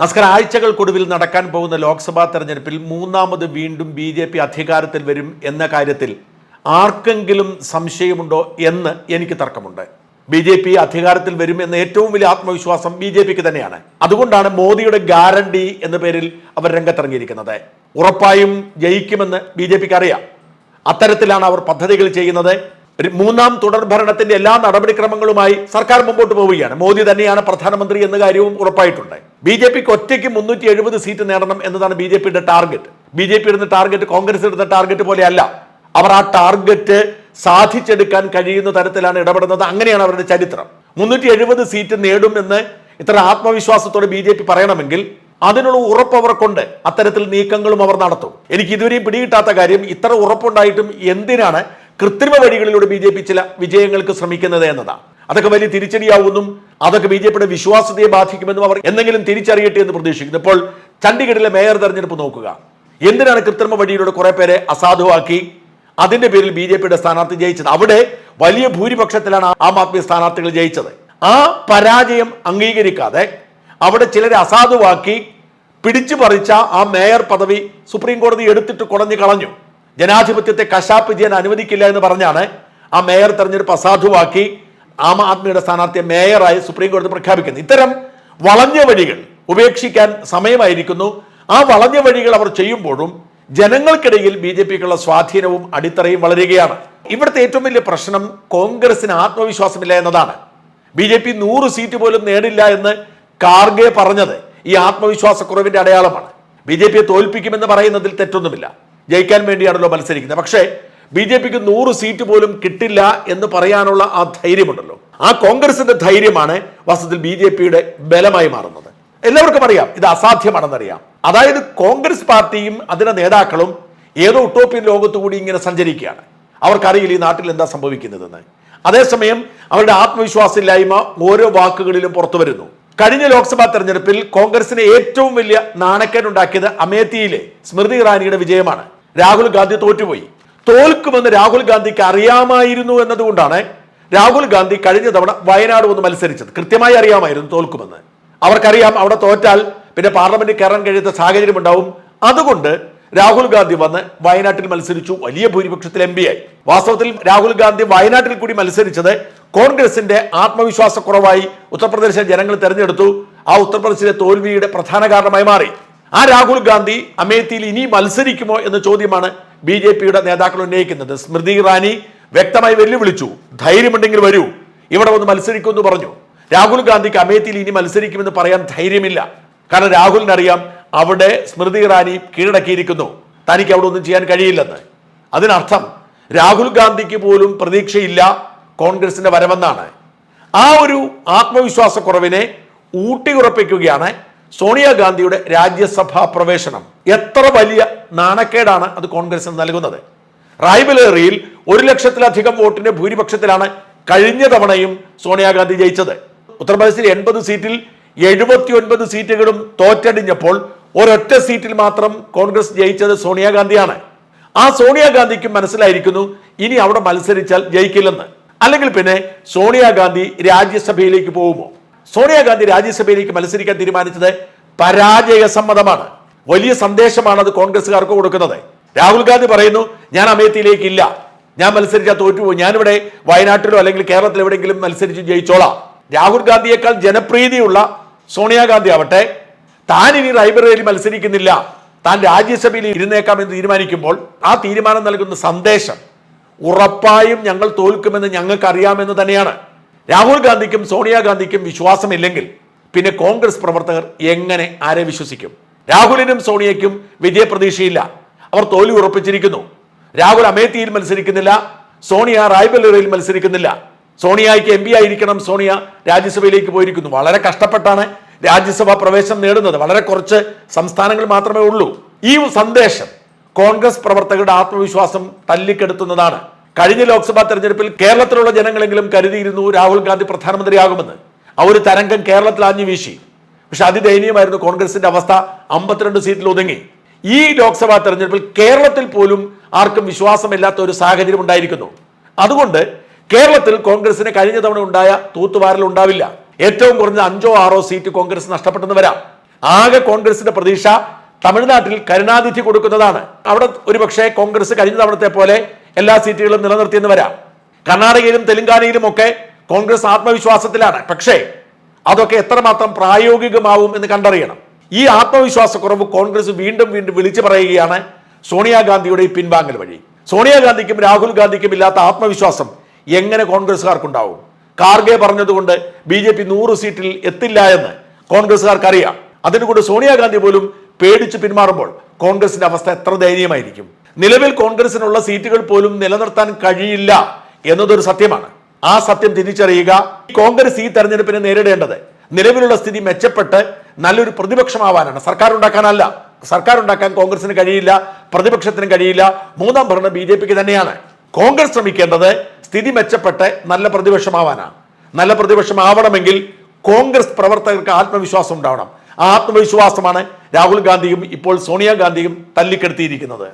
നസ്കർ ആഴ്ചകൾക്കൊടുവിൽ നടക്കാൻ പോകുന്ന ലോക്സഭാ തെരഞ്ഞെടുപ്പിൽ മൂന്നാമത് വീണ്ടും ബി ജെ പി അധികാരത്തിൽ വരും എന്ന കാര്യത്തിൽ ആർക്കെങ്കിലും സംശയമുണ്ടോ എന്ന് എനിക്ക് തർക്കമുണ്ട്. ബി ജെ പി അധികാരത്തിൽ വരും എന്ന ഏറ്റവും വലിയ ആത്മവിശ്വാസം ബി ജെ പിക്ക് തന്നെയാണ്. അതുകൊണ്ടാണ് മോദിയുടെ ഗ്യാരണ്ടി എന്ന പേരിൽ അവർ രംഗത്തിറങ്ങിയിരിക്കുന്നത്. ഉറപ്പായും ജയിക്കുമെന്ന് ബി ജെ പിക്ക് അറിയാം. അത്തരത്തിലാണ് അവർ പദ്ധതികൾ ചെയ്യുന്നത്. മൂന്നാം തുടർ ഭരണത്തിന്റെ എല്ലാ നടപടിക്രമങ്ങളുമായി സർക്കാർ മുമ്പോട്ട് പോവുകയാണ്. മോദി തന്നെയാണ് പ്രധാനമന്ത്രി എന്ന കാര്യവും ഉറപ്പായിട്ടുണ്ട്. ബി ജെ പിക്ക് ഒറ്റയ്ക്ക് മുന്നൂറ്റി എഴുപത് സീറ്റ് നേടണം എന്നതാണ് ബി ജെ പിയുടെ ടാർഗറ്റ്. ബി ജെ പി ഇടുന്ന ടാർഗറ്റ് കോൺഗ്രസ് ഇടുന്ന ടാർഗറ്റ് പോലെയല്ല. അവർ ആ ടാർഗറ്റ് സാധിച്ചെടുക്കാൻ കഴിയുന്ന തരത്തിലാണ് ഇടപെടുന്നത്. അങ്ങനെയാണ് അവരുടെ ചരിത്രം. മുന്നൂറ്റി എഴുപത് സീറ്റ് നേടുമെന്ന് ഇത്ര ആത്മവിശ്വാസത്തോടെ ബി ജെ പി പറയണമെങ്കിൽ അതിനുള്ള ഉറപ്പ് അവർക്കുണ്ട്. അത്തരത്തിൽ നീക്കങ്ങളും അവർ നടത്തും. എനിക്ക് ഇതുവരെയും പിടികിട്ടാത്ത കാര്യം ഇത്ര ഉറപ്പുണ്ടായിട്ടും എന്തിനാണ് കൃത്രിമ വഴികളിലൂടെ ബി ചില വിജയങ്ങൾക്ക് ശ്രമിക്കുന്നത് എന്നതാണ്. അതൊക്കെ വലിയ തിരിച്ചടിയാവുന്നും അതൊക്കെ ബി ജെ പിയുടെ വിശ്വാസ്യതയെ ബാധിക്കുമെന്നും അവർ എന്തെങ്കിലും തിരിച്ചറിയട്ടെ എന്ന് പ്രതീക്ഷിക്കുന്നു. ഇപ്പോൾ ചണ്ഡീഗഡിലെ മേയർ തെരഞ്ഞെടുപ്പ് നോക്കുക. എന്തിനാണ് കൃത്രിമ വഴിയിലൂടെ കുറെ പേരെ അസാധുവാക്കി? അതിന്റെ പേരിൽ ബി ജെ പിയുടെ സ്ഥാനാർത്ഥി ജയിച്ചത്. അവിടെ വലിയ ഭൂരിപക്ഷത്തിലാണ് ആം ആദ്മി സ്ഥാനാർത്ഥികൾ ജയിച്ചത്. ആ പരാജയം അംഗീകരിക്കാതെ അവിടെ ചിലരെ അസാധുവാക്കി പിടിച്ചു പറിച്ച ആ മേയർ പദവി സുപ്രീം കോടതി എടുത്തിട്ട് കുടഞ്ഞു കളഞ്ഞു. ജനാധിപത്യത്തെ കശാപ്പ് ചെയ്യാൻ അനുവദിക്കില്ല എന്ന് പറഞ്ഞാണ് ആ മേയർ തെരഞ്ഞെടുപ്പ് അസാധുവാക്കി ആം ആദ്മിയുടെ സ്ഥാനാർത്ഥിയെ മേയറായി സുപ്രീം കോടതി പ്രഖ്യാപിക്കുന്നു. ഇത്തരം വളഞ്ഞ വഴികൾ ഉപേക്ഷിക്കാൻ സമയമായിരിക്കുന്നു. ആ വളഞ്ഞ വഴികൾ അവർ ചെയ്യുമ്പോഴും ജനങ്ങൾക്കിടയിൽ ബി ജെ പിക്കുള്ള സ്വാധീനവും അടിത്തറയും വളരുകയാണ്. ഇവിടുത്തെ ഏറ്റവും വലിയ പ്രശ്നം കോൺഗ്രസിന് ആത്മവിശ്വാസമില്ല എന്നതാണ്. ബി ജെ പി നൂറ് സീറ്റ് പോലും നേടില്ല എന്ന് കാർഗെ പറഞ്ഞത് ഈ ആത്മവിശ്വാസക്കുറവിന്റെ അടയാളമാണ്. ബി ജെ പിയെ തോൽപ്പിക്കുമെന്ന് പറയുന്നതിൽ തെറ്റൊന്നുമില്ല. ജയിക്കാൻ വേണ്ടിയാണല്ലോ മത്സരിക്കുന്നത്. പക്ഷേ ബി ജെ പിക്ക് നൂറ് സീറ്റ് പോലും കിട്ടില്ല എന്ന് പറയാനുള്ള ആ ധൈര്യമുണ്ടല്ലോ. ആ കോൺഗ്രസിന്റെ ധൈര്യമാണ് വാസ്തവത്തിൽ ബി ജെ പിയുടെ ബലമായി മാറുന്നത്. എല്ലാവർക്കും അറിയാം ഇത് അസാധ്യമാണെന്നറിയാം. അതായത് കോൺഗ്രസ് പാർട്ടിയും അതിന്റെ നേതാക്കളും ഏതോ ഉട്ടോപ്യൻ ലോകത്തു കൂടി ഇങ്ങനെ സഞ്ചരിക്കുകയാണ്. അവർക്കറിയില്ല ഈ നാട്ടിൽ എന്താ സംഭവിക്കുന്നതെന്ന്. അതേസമയം അവരുടെ ആത്മവിശ്വാസമില്ലായ്മ ഓരോ വാക്കുകളിലും പുറത്തു വരുന്നു. കഴിഞ്ഞ ലോക്സഭാ തെരഞ്ഞെടുപ്പിൽ കോൺഗ്രസിന് ഏറ്റവും വലിയ നാണക്കേടുണ്ടാക്കിയത് അമേത്തിയിലെ സ്മൃതി ഇറാനിയുടെ വിജയമാണ്. രാഹുൽ ഗാന്ധി തോറ്റുപോയി. തോൽക്കുമെന്ന് രാഹുൽ ഗാന്ധിക്ക് അറിയാമായിരുന്നു എന്നതുകൊണ്ടാണ് രാഹുൽ ഗാന്ധി കഴിഞ്ഞ തവണ വയനാട് വന്ന് മത്സരിച്ചത്. കൃത്യമായി അറിയാമായിരുന്നു തോൽക്കുമെന്ന്. അവർക്കറിയാം അവിടെ തോറ്റാൽ പിന്നെ പാർലമെന്റിൽ കയറാൻ കഴിയാത്ത സാഹചര്യം ഉണ്ടാവും. അതുകൊണ്ട് രാഹുൽ ഗാന്ധി വന്ന് വയനാട്ടിൽ മത്സരിച്ചു. വലിയ ഭൂരിപക്ഷത്തിൽ എം ആയി. വാസ്തവത്തിൽ രാഹുൽ ഗാന്ധി വയനാട്ടിൽ കൂടി മത്സരിച്ചത് കോൺഗ്രസിന്റെ ആത്മവിശ്വാസക്കുറവായി ഉത്തർപ്രദേശിലെ ജനങ്ങൾ തെരഞ്ഞെടുത്തു. ആ ഉത്തർപ്രദേശിലെ തോൽവിയുടെ പ്രധാന കാരണമായി മാറി. ആ രാഹുൽ ഗാന്ധി അമേത്തിയിൽ ഇനി മത്സരിക്കുമോ എന്ന ചോദ്യമാണ് ബി ജെ പിയുടെ നേതാക്കൾ ഉന്നയിക്കുന്നത്. സ്മൃതി ഇറാനി വ്യക്തമായി വെല്ലുവിളിച്ചു. ധൈര്യമുണ്ടെങ്കിൽ വരൂ. ഇവിടെ വന്ന് മത്സരിക്കുമെന്ന് പറഞ്ഞു. രാഹുൽ ഗാന്ധിക്ക് അമേത്തിയിൽ ഇനി മത്സരിക്കുമെന്ന് പറയാൻ ധൈര്യമില്ല. കാരണം രാഹുലിനറിയാം അവിടെ സ്മൃതി ഇറാനി കീഴടക്കിയിരിക്കുന്നു. തനിക്ക് അവിടെ ഒന്നും ചെയ്യാൻ കഴിയില്ലെന്ന്. അതിനർത്ഥം രാഹുൽ ഗാന്ധിക്ക് പോലും പ്രതീക്ഷയില്ല കോൺഗ്രസിന്റെ വരവെന്നാണ് ആ ഒരു ആത്മവിശ്വാസക്കുറവിനെ ഊട്ടിയുറപ്പിക്കുകയാണ് സോണിയാഗാന്ധിയുടെ രാജ്യസഭാ പ്രവേശനം എത്ര വലിയ നാണക്കേടാണ് അത് കോൺഗ്രസിന് നൽകുന്നത്? റായ്ബലേറിയിൽ ഒരു ലക്ഷത്തിലധികം വോട്ടിന്റെ ഭൂരിപക്ഷത്തിലാണ് കഴിഞ്ഞ തവണയും സോണിയാഗാന്ധി ജയിച്ചത്. ഉത്തർപ്രദേശിൽ എൺപത് സീറ്റിൽ എഴുപത്തിയൊൻപത് സീറ്റുകളും തോറ്റടിഞ്ഞപ്പോൾ ഒരൊറ്റ സീറ്റിൽ മാത്രം കോൺഗ്രസ് ജയിച്ചത് സോണിയാഗാന്ധിയാണ്. ആ സോണിയാഗാന്ധിക്കും മനസ്സിലായിരിക്കുന്നു ഇനി അവിടെ മത്സരിച്ചാൽ ജയിക്കില്ലെന്ന്. അല്ലെങ്കിൽ പിന്നെ സോണിയാഗാന്ധി രാജ്യസഭയിലേക്ക് പോകുമോ? സോണിയാഗാന്ധി രാജ്യസഭയിലേക്ക് മത്സരിക്കാൻ തീരുമാനിച്ചത് പരാജയ സമ്മതമാണ്. വലിയ സന്ദേശമാണ് അത് കോൺഗ്രസ്സുകാർക്ക് കൊടുക്കുന്നത്. രാഹുൽ ഗാന്ധി പറയുന്നു ഞാൻ അമേത്തിയിലേക്ക് ഇല്ല ഞാൻ മത്സരിച്ചാൽ തോറ്റുപോകും. ഞാനിവിടെ വയനാട്ടിലോ അല്ലെങ്കിൽ കേരളത്തിൽ എവിടെയെങ്കിലും മത്സരിച്ച് ജയിച്ചോളാം. രാഹുൽ ഗാന്ധിയേക്കാൾ ജനപ്രീതിയുള്ള സോണിയാഗാന്ധി ആവട്ടെ താൻ ഇനി ലൈബ്രറിയിൽ മത്സരിക്കുന്നില്ല. താൻ രാജ്യസഭയിൽ ഇരുന്നേക്കാമെന്ന് തീരുമാനിക്കുമ്പോൾ ആ തീരുമാനം നൽകുന്ന സന്ദേശം ഉറപ്പായും ഞങ്ങൾ തോൽക്കുമെന്ന് ഞങ്ങൾക്ക് അറിയാമെന്ന് തന്നെയാണ്. രാഹുൽ ഗാന്ധിക്കും സോണിയാഗാന്ധിക്കും വിശ്വാസമില്ലെങ്കിൽ പിന്നെ കോൺഗ്രസ് പ്രവർത്തകർ എങ്ങനെ ആരെ വിശ്വസിക്കും? രാഹുലിനും സോണിയയ്ക്കും വിജയപ്രതീക്ഷയില്ല അവർ തോൽവി ഉറപ്പിച്ചിരിക്കുന്നു. രാഹുൽ അമേത്തിയിൽ മത്സരിക്കുന്നില്ല. സോണിയ റായ്ബല്ലൂരിൽ മത്സരിക്കുന്നില്ല. സോണിയയ്ക്ക് എം പി ആയിരിക്കണം സോണിയ രാജ്യസഭയിലേക്ക് പോയിരിക്കുന്നു. വളരെ കഷ്ടപ്പെട്ടാണ് രാജ്യസഭ പ്രവേശനം നേടുന്നത്. വളരെ കുറച്ച് സംസ്ഥാനങ്ങൾ മാത്രമേ ഉള്ളൂ. ഈ സന്ദേശം കോൺഗ്രസ് പ്രവർത്തകരുടെ ആത്മവിശ്വാസം തല്ലിക്കെടുത്തുന്നതാണ്. കഴിഞ്ഞ ലോക്സഭാ തെരഞ്ഞെടുപ്പിൽ കേരളത്തിലുള്ള ജനങ്ങളെങ്കിലും കരുതിയിരുന്നു രാഹുൽ ഗാന്ധി പ്രധാനമന്ത്രിയാകുമെന്ന്. ആ ഒരു തരംഗം കേരളത്തിൽ ആഞ്ഞു വീശി. പക്ഷെ അതിദയനീയമായിരുന്നു കോൺഗ്രസിന്റെ അവസ്ഥ അമ്പത്തിരണ്ട് സീറ്റിൽ ഒതുങ്ങി. ഈ ലോക്സഭാ തെരഞ്ഞെടുപ്പിൽ കേരളത്തിൽ പോലും ആർക്കും വിശ്വാസമില്ലാത്ത ഒരു സാഹചര്യം ഉണ്ടായിരിക്കുന്നു. അതുകൊണ്ട് കേരളത്തിൽ കോൺഗ്രസിന് കഴിഞ്ഞ തവണ ഉണ്ടായ തൂത്തുവാരൽ ഉണ്ടാവില്ല. ഏറ്റവും കുറഞ്ഞ അഞ്ചോ ആറോ സീറ്റ് കോൺഗ്രസ് നഷ്ടപ്പെട്ടെന്ന് വരാം. ആകെ കോൺഗ്രസിന്റെ പ്രതീക്ഷ തമിഴ്നാട്ടിൽ കരുണാനിധി കൊടുക്കുന്നതാണ്. അവിടെ ഒരുപക്ഷെ കോൺഗ്രസ് കഴിഞ്ഞ തവണത്തെ പോലെ എല്ലാ സീറ്റുകളും നിലനിർത്തിയെന്ന് വരാം. കർണാടകയിലും തെലങ്കാനയിലും ഒക്കെ കോൺഗ്രസ് ആത്മവിശ്വാസത്തിലാണ്. പക്ഷേ അതൊക്കെ എത്രമാത്രം പ്രായോഗികമാവും എന്ന് കണ്ടറിയണം. ഈ ആത്മവിശ്വാസക്കുറവ് കോൺഗ്രസ് വീണ്ടും വീണ്ടും വിളിച്ചു പറയുകയാണ് സോണിയാഗാന്ധിയുടെ ഈ പിൻവാങ്ങൽ വഴി. സോണിയാഗാന്ധിക്കും രാഹുൽ ഗാന്ധിക്കും ഇല്ലാത്ത ആത്മവിശ്വാസം എങ്ങനെ കോൺഗ്രസ്സുകാർക്കുണ്ടാവും? കാർഗെ പറഞ്ഞതുകൊണ്ട് ബി ജെ പി നൂറ് സീറ്റിൽ എത്തില്ല എന്ന് കോൺഗ്രസ്സുകാർക്കറിയാം. അതിനുകൊണ്ട് സോണിയാഗാന്ധി പോലും പേടിച്ച് പിന്മാറുമ്പോൾ കോൺഗ്രസിന്റെ അവസ്ഥ എത്ര ദയനീയമായിരിക്കും? നിലവിൽ കോൺഗ്രസിനുള്ള സീറ്റുകൾ പോലും നിലനിർത്താൻ കഴിയില്ല എന്നതൊരു സത്യമാണ്. ആ സത്യം തിരിച്ചറിയുക. കോൺഗ്രസ് ഈ തെരഞ്ഞെടുപ്പിനെ നേരിടേണ്ടത് നിലവിലുള്ള സ്ഥിതി മെച്ചപ്പെട്ട് നല്ലൊരു പ്രതിപക്ഷമാവാനാണ്. സർക്കാർ ഉണ്ടാക്കാനല്ല സർക്കാർ ഉണ്ടാക്കാൻ കോൺഗ്രസിന് കഴിയില്ല പ്രതിപക്ഷത്തിന് കഴിയില്ല. മൂന്നാം ഭരണം ബി ജെ പിക്ക് തന്നെയാണ്. കോൺഗ്രസ് ശ്രമിക്കേണ്ടത് സ്ഥിതി മെച്ചപ്പെട്ട് നല്ല പ്രതിപക്ഷമാവാനാണ്. നല്ല പ്രതിപക്ഷമാവണമെങ്കിൽ കോൺഗ്രസ് പ്രവർത്തകർക്ക് ആത്മവിശ്വാസം ഉണ്ടാവണം. ആ ആത്മവിശ്വാസമാണ് രാഹുൽ ഗാന്ധിയും ഇപ്പോൾ സോണിയാഗാന്ധിയും തല്ലിക്കെടുത്തിയിരിക്കുന്നത്.